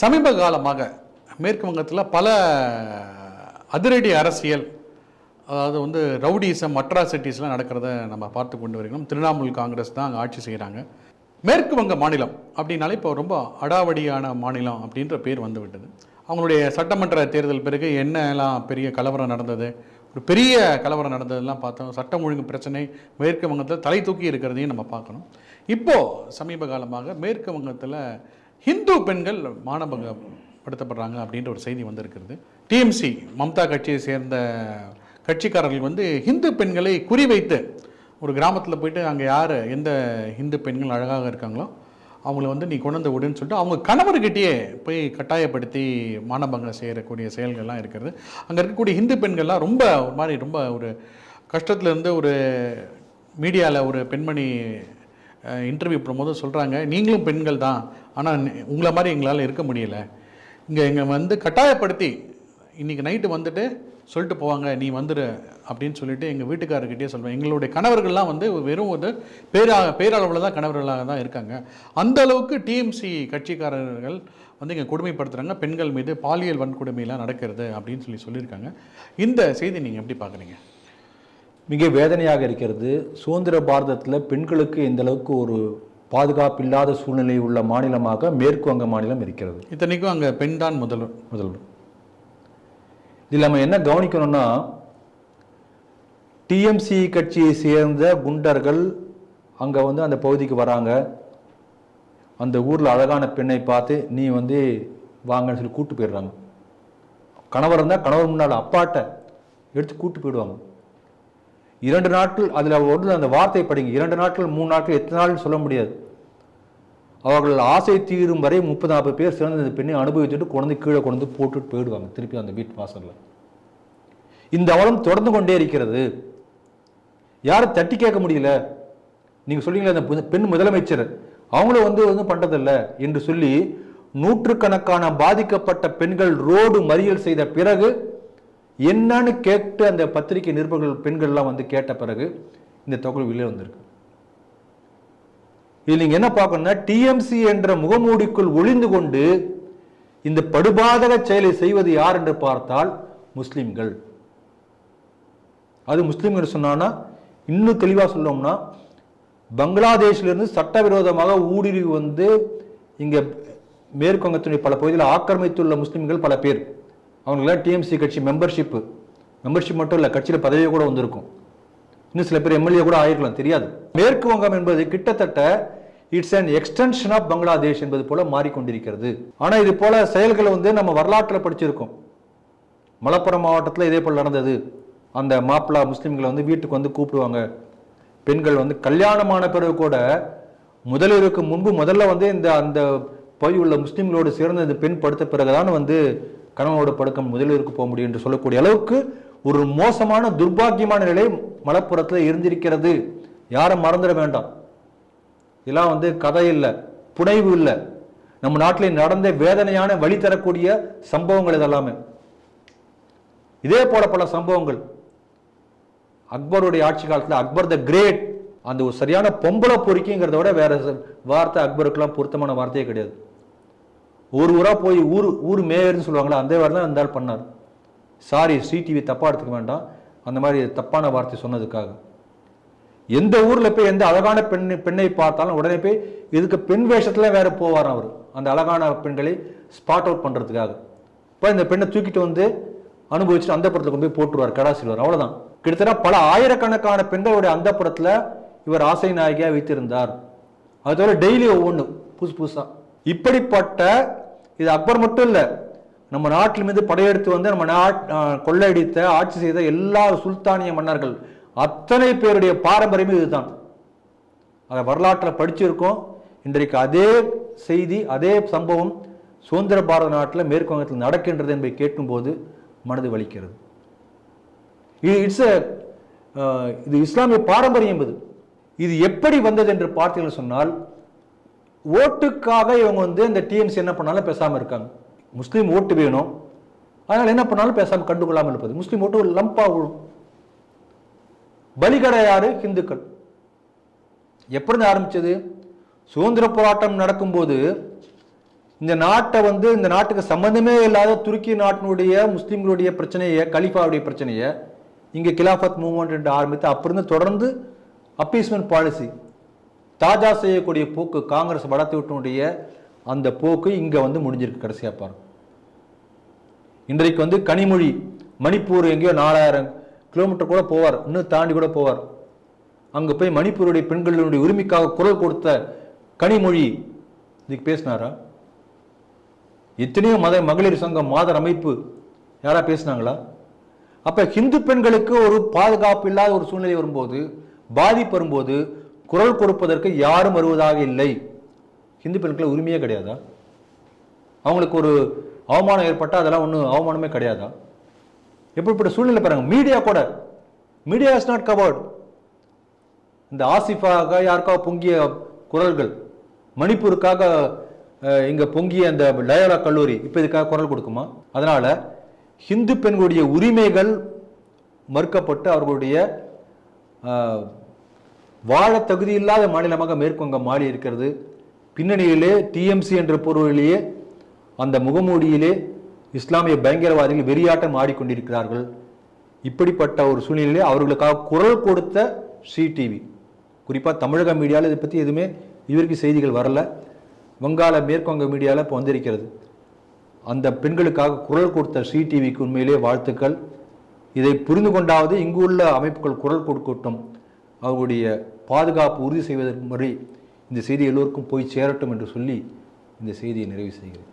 சமீப காலமாக மேற்கு வங்கத்தில் பல அதிரடி அரசியல் அதாவது வந்து ரவுடிசம் அட்ராசிட்டிஸ்லாம் நடக்கிறத நம்ம பார்த்து கொண்டு வருகிறோம். திரிணாமுல் காங்கிரஸ் தான் அங்கே ஆட்சி செய்கிறாங்க. மேற்கு வங்க மாநிலம் அப்படின்னாலே இப்போ ரொம்ப அடாவடியான மாநிலம் அப்படின்ற பேர் வந்து விட்டது. அவங்களுடைய சட்டமன்ற தேர்தல் பிறகு என்னெல்லாம் பெரிய கலவரம் நடந்தது ஒரு பெரிய கலவரம் நடந்ததெல்லாம் பார்த்தோம். சட்டம் ஒழுங்கு பிரச்சனை மேற்கு வங்கத்தில் தலை தூக்கி இருக்கிறதையும் நம்ம பார்க்கணும். இப்போது சமீப காலமாக மேற்கு வங்கத்தில் ஹிந்து பெண்கள் மானபங்கப்படுத்தப்படுறாங்க அப்படின்ற ஒரு செய்தி வந்திருக்கிறது. டிஎம்சி மம்தா கட்சியை சேர்ந்த கட்சிக்காரர்கள் வந்து ஹிந்து பெண்களை குறிவைத்து ஒரு கிராமத்தில் போயிட்டு அங்கே யார் எந்த ஹிந்து பெண்கள் அழகாக இருக்காங்களோ அவங்கள வந்து நீ கொண்டு வந்து விடுன்னு சொல்லிட்டு அவங்க கணவர்கிட்டயே போய் கட்டாயப்படுத்தி மானபங்கம் செய்யக்கூடிய செயல்கள்லாம் இருக்கிறது அங்கே இருக்கக்கூடிய ஹிந்து பெண்கள்லாம் ரொம்ப ஒரு மாதிரி ரொம்ப ஒரு கஷ்டத்துலேருந்து ஒரு மீடியாவில் ஒரு பெண்மணி இன்டர்வியூ பண்ணும்போது சொல்கிறாங்க நீங்களும் பெண்கள் தான். ஆனால் உங்களை மாதிரி எங்களால் இருக்க முடியல. இங்கே எங்கள் வந்து கட்டாயப்படுத்தி இன்றைக்கி நைட்டு வந்துட்டு சொல்லிட்டு போவாங்க நீ வந்துடு அப்படின்னு சொல்லிட்டு எங்கள் வீட்டுக்காரர்கிட்டயே சொல்வேன் எங்களுடைய கணவர்கள்லாம் வந்து வெறும் ஒரு பேரா பேரளவில் தான் கணவர்களாக தான் இருக்காங்க. அந்த அளவுக்கு டிஎம்சி கட்சிக்காரர்கள் வந்து இங்கே கொடுமைப்படுத்துகிறாங்க பெண்கள் மீது பாலியல் வன்கொடுமையெல்லாம் நடக்கிறது அப்படின்னு சொல்லி சொல்லியிருக்காங்க. இந்த செய்தி நீங்கள் எப்படி பார்க்குறீங்க? மிக வேதனையாக இருக்கிறது. சுதந்திர பாரதத்தில் பெண்களுக்கு இந்த அளவுக்கு ஒரு பாதுகாப்பு இல்லாத சூழ்நிலை உள்ள மாநிலமாக மேற்கு வங்க மாநிலம் இருக்கிறது. இத்தனைக்கும் அங்கே பெண் தான் முதல்வர் முதல்வர். இதில் நம்ம என்ன கவனிக்கணும்னா டிஎம்சி கட்சியை சேர்ந்த குண்டர்கள் அங்கே வந்து அந்த பகுதிக்கு வராங்க. அந்த ஊரில் அழகான பெண்ணை பார்த்து நீ வந்து வாங்கன்னு சொல்லி கூட்டு போயிடுறாங்க. கணவர் இருந்தால் கணவர் முன்னால் அப்பாட்ட எடுத்து கூட்டு போயிடுவாங்க. இரண்டு நாட்கள் அதில் ஒரு அந்த வார்த்தை படிங்க. இரண்டு நாட்கள் மூணு நாட்கள் எத்தனை நாள் சொல்ல முடியாது. அவர்கள் ஆசை தீரும் வரை முப்பது நாற்பது பேர் சிறந்த இந்த பெண்ணை அனுபவித்துட்டு குழந்தை கீழே கொண்டு போட்டுட்டு போயிடுவாங்க. திருப்பி அந்த வீட்டு வாசலில். இந்த அவலம் தொடர்ந்து கொண்டே இருக்கிறது. யாரும் தட்டி கேட்க முடியல. நீங்கள் சொல்றீங்களே அந்த பெண் பெண் முதலமைச்சர் அவங்களும் வந்து வந்து பண்ணுறதில்ல என்று சொல்லி நூற்றுக்கணக்கான பாதிக்கப்பட்ட பெண்கள் ரோடு மறியல் செய்த பிறகு என்னன்னு கேட்டு அந்த பத்திரிகை நிருபர்கள் பெண்கள்லாம் வந்து கேட்ட பிறகு இந்த தொகை வெளியே வந்திருக்கு. இதில் நீங்கள் என்ன பார்க்கணும்னா டிஎம்சி என்ற முகமூடிக்குள் ஒளிந்து கொண்டு இந்த படுபாதக செயலை செய்வது யார் என்று பார்த்தால் முஸ்லிம்கள். அது முஸ்லிம்கள் சொன்னான்னா இன்னும் தெளிவாக சொல்லோம்னா பங்களாதேஷிலிருந்து சட்டவிரோதமாக ஊடுருவி வந்து இங்கே மேற்குவங்கத்தினுடைய பல பகுதியில் ஆக்கிரமித்துள்ள முஸ்லிம்கள் பல பேர். அவங்களாம் டிஎம்சி கட்சி மெம்பர்ஷிப்பு மெம்பர்ஷிப் மட்டும் இல்லை கட்சியில் பதவியை கூட வந்திருக்கும். இன்னும் சில பேர் எம்எல்ஏ கூட ஆயிருக்கலாம் தெரியாது. மேற்கு வங்கம் என்பது கிட்டத்தட்ட it's and extension of Bangladesh என்பது போல மாறிக்கொண்டிருக்கிறது. ஆனால் இது போல செயல்களை வந்து நம்ம வரலாற்றில் படிச்சிருக்கோம். மலப்புரம் மாவட்டத்தில் இதே போல் நடந்தது. அந்த மாப்பிளா முஸ்லீம்களை வந்து வீட்டுக்கு வந்து கூப்பிடுவாங்க. பெண்கள் வந்து கல்யாணமான பிறகு கூட முதலிற்கு முன்பு முதல்ல வந்து இந்த அந்த பகுதி உள்ள முஸ்லீம்களோடு சேர்ந்து இந்த பெண் படுத்த பிறகுதான் வந்து கணவனோட படுக்க முதலிற்கு போக முடியும் என்று சொல்லக்கூடிய அளவுக்கு ஒரு மோசமான துர்பாக்கியமான நிலை மலப்புறத்தில் இருந்திருக்கிறது. யாரும் மறந்துட வேண்டாம். இதெல்லாம் வந்து கதை இல்லை புனைவு இல்லை. நம்ம நாட்டில் நடந்த வேதனையான வழி தரக்கூடிய சம்பவங்கள் இதெல்லாமே. இதே போல பல சம்பவங்கள். அக்பருடைய ஆட்சி காலத்தில் அக்பர் த கிரேட். அந்த ஒரு சரியான பொம்பளை பொறுக்கிங்கிறத விட வேற வார்த்தை அக்பருக்கெல்லாம் பொருத்தமான வார்த்தையே கிடையாது. ஒரு ஊராக போய் ஊர் ஊர் மேயர்னு சொல்லுவாங்களா அந்த வேலை தான் அந்த ஆள் பண்ணார். சாரி சிடிவி தப்பாக எடுத்துக்க வேண்டாம். அந்த மாதிரி தப்பான வார்த்தை சொன்னதுக்காக. எந்த ஊரில் போய் எந்த அழகான பெண் பெண்ணை பார்த்தாலும் உடனே போய் இதுக்கு பெண் வேஷத்துல வேற போவார் அவர். அந்த அழகான பெண்களை ஸ்பாட் அவுட் பண்ணுறதுக்காக இப்போ இந்த பெண்ணை தூக்கிட்டு வந்து அனுபவிச்சுட்டு அந்த படத்தில் கொண்டு போய் போட்டுருவார் கடாசில்வர் அவ்வளோதான் கிட்டத்தட்ட பல ஆயிரக்கணக்கான பெண்களுடைய அந்த படத்தில் இவர் ஆசை நாயகியாக வைத்திருந்தார். அது தவிர டெய்லி ஒவ்வொன்றும் புதுசு புதுசாக இப்படிப்பட்ட இது அக்பர் மட்டும் இல்லை நம்ம நாட்டில் மீது படையெடுத்து வந்து நம்ம நாட் கொள்ளையடித்த ஆட்சி செய்த எல்லா சுல்தானிய மன்னர்கள் அத்தனை பேருடைய பாரம்பரியமும் இதுதான். அதை வரலாற்றில் படிச்சிருக்கோம். இன்றைக்கு அதே செய்தி அதே சம்பவம் சுதந்திர பாரத நாட்டில் மேற்கு வங்கத்தில் நடக்கின்றது என்பதை கேட்கும்போது மனது வலிக்கிறது. இது இட்ஸ் இது இஸ்லாமிய பாரம்பரியம் இது. இது எப்படி வந்தது என்று பார்த்தீங்கன்னு சொன்னால் ஓட்டுக்காக இவங்க வந்து இந்த டிஎம்சி என்ன பண்ணாலும் பேசாம இருக்காங்க. முஸ்லீம் ஓட்டு வேணும். அதனால என்ன பண்ணாலும் பேசாம கண்டுகொள்ளாமல் இருப்பது. முஸ்லீம் ஓட்டு ஒரு லம்பா விழும் பலிகடை யாரு? ஹிந்துக்கள். எப்படி ஆரம்பிச்சது? சுதந்திர போராட்டம் நடக்கும்போது இந்த நாட்டை வந்து இந்த நாட்டுக்கு சம்பந்தமே இல்லாத துருக்கி நாட்டினுடைய முஸ்லீம்களுடைய பிரச்சனையை கலிஃபாவுடைய பிரச்சனையை இங்கே கிலாஃபத் மூவ்மெண்ட் என்று ஆரம்பித்து அப்பிருந்து தொடர்ந்து அப்பீஸ்மெண்ட் பாலிசி தாஜா செய்யக்கூடிய போக்கு காங்கிரஸ் வடத்தினுடைய அந்த போக்கு இங்கே வந்து முடிஞ்சிருக்கு கடைசியாக பாருங்க இன்றைக்கு வந்து கனிமொழி மணிப்பூர் எங்கேயோ நாலாயிரம் கிலோமீட்டர் கூட போவார் இன்னும் தாண்டி கூட போவார். அங்கே போய் மணிப்பூருடைய பெண்களுடைய உரிமைக்காக குரல் கொடுத்த கனிமொழி இதுக்கு பேசினாரா? எத்தனையோ மத மகளிர் சங்கம் மாதர் அமைப்பு யாரா பேசினாங்களா? அப்போ ஹிந்து பெண்களுக்கு ஒரு பாதுகாப்பு இல்லாத ஒரு சூழ்நிலை வரும்போது பாதிப்பு வரும்போது குரல் கொடுப்பதற்கு யாரும் வருவதாக இல்லை. ஹிந்து பெண்களுக்கு உரிமையே கிடையாதா? அவங்களுக்கு ஒரு அவமானம் ஏற்பட்டால் அதெல்லாம் ஒன்றும் அவமானமே கிடையாதா? எப்படிப்பட்ட சூழ்நிலை பாருங்க. மீடியா கூட. மீடியா இஸ் நாட் கவர்ட் இந்த ஆசிஃபாக யாருக்காக பொங்கிய குரல்கள்? மணிப்பூருக்காக இங்கே பொங்கிய அந்த லயோலா கல்லூரி இப்போ இதுக்காக குரல் கொடுக்குமா? அதனால் ஹிந்து பெண்களுடைய உரிமைகள் மறுக்கப்பட்டு அவர்களுடைய வாழ தகுதி இல்லாத மாநிலமாக மேற்குவங்கம் மாறி இருக்கிறது. பின்னணியிலே டிஎம்சி என்ற பொருளிலேயே அந்த முகமூடியிலே இஸ்லாமிய பயங்கரவாதிகள் வெறியாட்டம் ஆடிக்கொண்டிருக்கிறார்கள். இப்படிப்பட்ட ஒரு சூழ்நிலையிலே அவர்களுக்காக குரல் கொடுத்த சிடிவி குறிப்பாக தமிழக மீடியாவில் இதை பற்றி எதுவுமே இதுவரைக்கும் செய்திகள் வரல. வங்காள மேற்குவங்க மீடியாவில் இப்போ வந்திருக்கிறது. அந்த பெண்களுக்காக குரல் கொடுத்த சிடிவிக்கு உண்மையிலே வாழ்த்துக்கள். இதை புரிந்து கொண்டாவது இங்கு உள்ள அமைப்புகள் குரல் கொடுக்கட்டும். அவர்களுடைய பாதுகாப்பு உறுதி செய்வதற்கு முறை இந்த செய்தி எல்லோருக்கும் போய் சேரட்டும் என்று சொல்லி இந்த செய்தியை நிறைவு செய்கிறேன்.